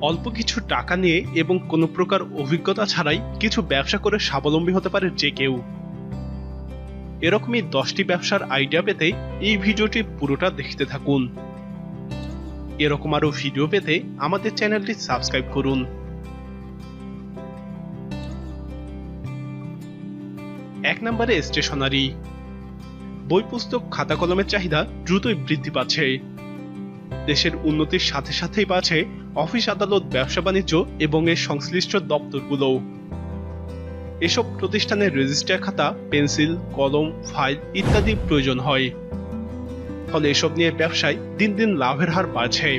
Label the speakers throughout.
Speaker 1: অল্প কিছু টাকা নিয়ে এবং কোনো প্রকার অভিজ্ঞতা ছাড়াই কিছু ব্যবসা করে স্বাবলম্বী হতে পারে যে কেউ। এরকমই দশটি ব্যবসার আইডিয়া পেতে এই ভিডিওটি পুরোটা দেখতে থাকুন। এরকম আরও ভিডিও পেতে আমাদের চ্যানেলটি সাবস্ক্রাইব করুন। এক নম্বরে স্টেশনারি বই পুস্তক খাতা কলমের চাহিদা দ্রুতই বৃদ্ধি পাচ্ছে। দেশের উন্নতির সাথে সাথেই বাড়ছে অফিস আদালত, ব্যবসা বাণিজ্য এবং এর সংশ্লিষ্ট দপ্তরগুলো এসব প্রতিষ্ঠানের রেজিস্টার খাতা, পেন্সিল, কলম, ফাইল ইত্যাদি প্রয়োজন হয়। ফলে এসব নিয়ে ব্যবসায় দিন দিন লাভের হার বাড়ছে।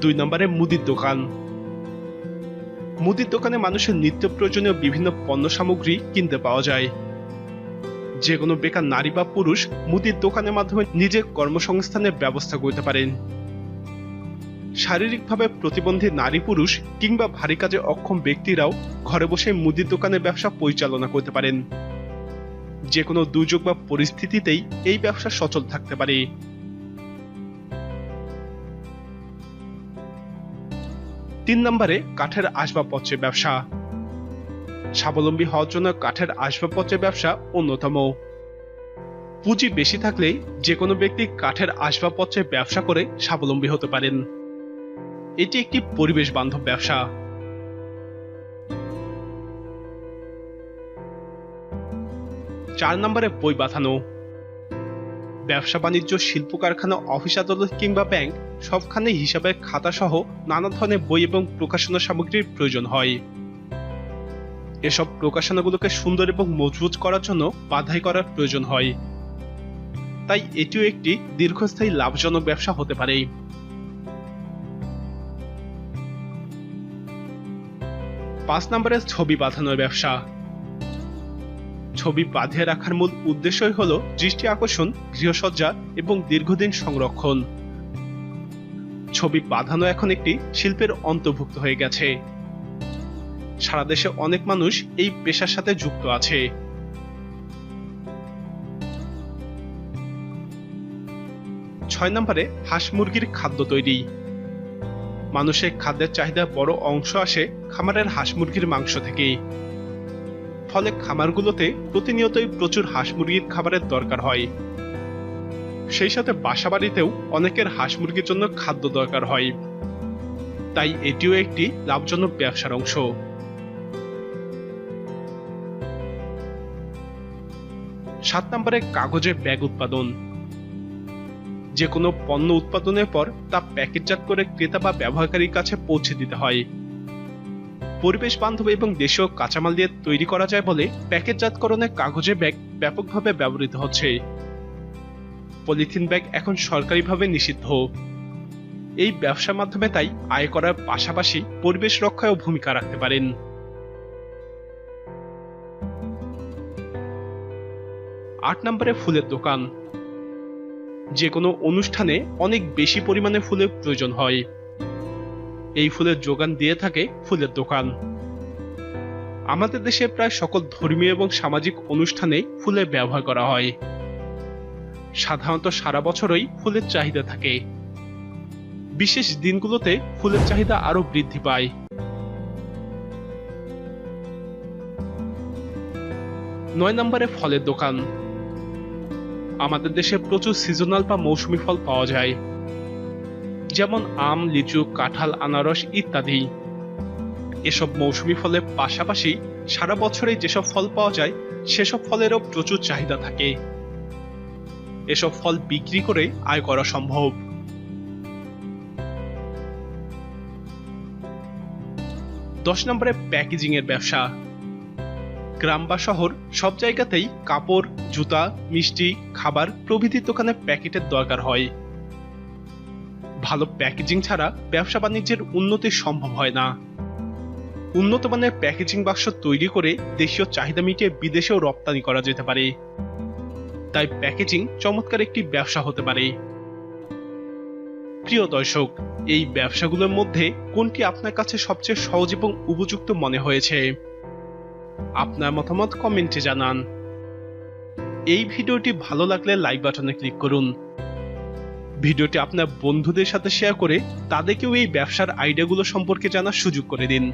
Speaker 1: দুই নম্বরে মুদির দোকান। মুদির দোকানে মানুষের নিত্য প্রয়োজনীয় বিভিন্ন পণ্য সামগ্রী কিনতে পাওয়া যায়। যে কোনো বেকার নারী বা পুরুষ মুদির দোকানের মাধ্যমে নিজের কর্মসংস্থানের ব্যবস্থা করতে পারেন। শারীরিকভাবে প্রতিবন্ধী নারী পুরুষ কিংবা ভারী কাজে অক্ষম ব্যক্তিরাও ঘরে বসে মুদির দোকানের ব্যবসা পরিচালনা করতে পারেন। যে কোনো দুর্যোগ বা পরিস্থিতিতেই এই ব্যবসা সচল থাকতে পারে। তিন নম্বরে কাঠের আসবাবপত্রের ব্যবসা। স্বাবলম্বী হওয়ার জন্য কাঠের আসবাবপত্রের ব্যবসা অন্যতম। পুঁজি বেশি থাকলে যে কোনো ব্যক্তি কাঠের আসবাবপত্রের ব্যবসা করে স্বাবলম্বী হতে পারেন। এটি একটি পরিবেশ বান্ধব ব্যবসা। চার নম্বরে বই বাঁধানো। ব্যবসা বাণিজ্য, শিল্প কারখানা, অফিস আদালত কিংবা ব্যাংক সবখানে হিসাবে খাতা সহ নানা ধরনের বই এবং প্রকাশনা সামগ্রীর প্রয়োজন হয়। এসব প্রকাশনাগুলোকে সুন্দর এবং মজবুত করার জন্য বাধাই করার প্রয়োজন হয়। তাই এটিও একটি দীর্ঘস্থায়ী লাভজনক ব্যবসা হতে পারে। পাঁচ নম্বরে ছবি বাঁধানোর ব্যবসা। ছবি বাঁধিয়ে রাখার মূল উদ্দেশ্যই হল দৃষ্টি আকর্ষণ, গৃহসজ্জা এবং দীর্ঘদিন সংরক্ষণ। ছবি বাঁধানো এখন একটি শিল্পের অন্তর্ভুক্ত হয়ে গেছে। সারা দেশে অনেক মানুষ এই পেশার সাথে যুক্ত আছে। ছয় নম্বরে, হাঁস মুরগির খাদ্য তৈরি। মানুষের খাদ্যের চাহিদার বড় অংশ আসে খামারের হাঁস মুরগির মাংস থেকে ফলে খামারগুলোতে প্রতিনিয়তই প্রচুর হাঁস মুরগির খাবারের দরকার হয়। সেই সাথে বাসা বাড়িতেও অনেকের হাঁস মুরগির জন্য খাদ্য দরকার হয়। তাই এটিও একটি লাভজনক ব্যবসার অংশ। সাত নম্বরে কাগজে ব্যাগ উৎপাদন। যে কোনো পণ্য উৎপাদনের পর তা প্যাকেটজাত করে ক্রেতা বা ব্যবহারকারীর কাছে পৌঁছে দিতে হয়। পরিবেশ বান্ধব এবং দেশীয় কাঁচামাল দিয়ে তৈরি করা যায় বলে প্যাকেটজাতকরণে কাগজে ব্যাগ ব্যাপকভাবে ব্যবহৃত হচ্ছে। পলিথিন ব্যাগ এখন সরকারিভাবে নিষিদ্ধ। এই ব্যবসার মাধ্যমে তাই আয় করার পাশাপাশি পরিবেশ রক্ষায়ও ভূমিকা রাখতে পারেন। আট নম্বরে ফুলের দোকান। যে কোনো অনুষ্ঠানে অনেক বেশি পরিমাণে ফুলের প্রয়োজন হয়। এই ফুলের যোগান দিয়ে থাকে ফুলের দোকান। আমাদের দেশে প্রায় সকল ধর্মীয় এবং সামাজিক অনুষ্ঠানে ফুলের ব্যবহার করা হয়। সাধারণত সারা বছরই ফুলের চাহিদা থাকে। বিশেষ দিনগুলোতে ফুলের চাহিদা আরও বৃদ্ধি পায়। নয় নম্বরে ফলের দোকান। আমাদের দেশে প্রচুর সিজনাল বা মৌসুমি ফল পাওয়া যায়। যেমন আম, লিচু, কাঁঠাল, আনারস ইত্যাদি। এসব মৌসুমি ফলের পাশাপাশি সারা বছরে যেসব ফল পাওয়া যায়, সেসব ফলেরও প্রচুর চাহিদা থাকে। এসব ফল বিক্রি করে আয় করা সম্ভব। দশ নম্বরে প্যাকেজিং এর ব্যবসা। গ্রাম বা শহর, সব জায়গাতেই কাপড়, জুতা, মিষ্টি, খাবার প্রভৃতির দোকানে প্যাকেটের দরকার হয়। ভালো প্যাকেজিং ছাড়া ব্যবসা বাণিজ্যের উন্নতি সম্ভব হয় না। উন্নত মানের প্যাকেজিং বাক্স তৈরি করে দেশীয় চাহিদা মিটিয়ে বিদেশেও রপ্তানি করা যেতে পারে। তাই প্যাকেজিং চমৎকার একটি ব্যবসা হতে পারে। প্রিয় দর্শক, এই ব্যবসাগুলোর মধ্যে কোনটি আপনার কাছে সবচেয়ে সহজ এবং উপযুক্ত মনে হয়েছে? আপনার মতামত কমেন্টে জানান। এই ভিডিওটি ভালো লাগলে লাইক বাটনে ক্লিক করুন। ভিডিওটি আপনার বন্ধুদের সাথে শেয়ার করে তাদেরকেও এই ব্যবসার আইডিয়াগুলো সম্পর্কে জানার সুযোগ করে দিন।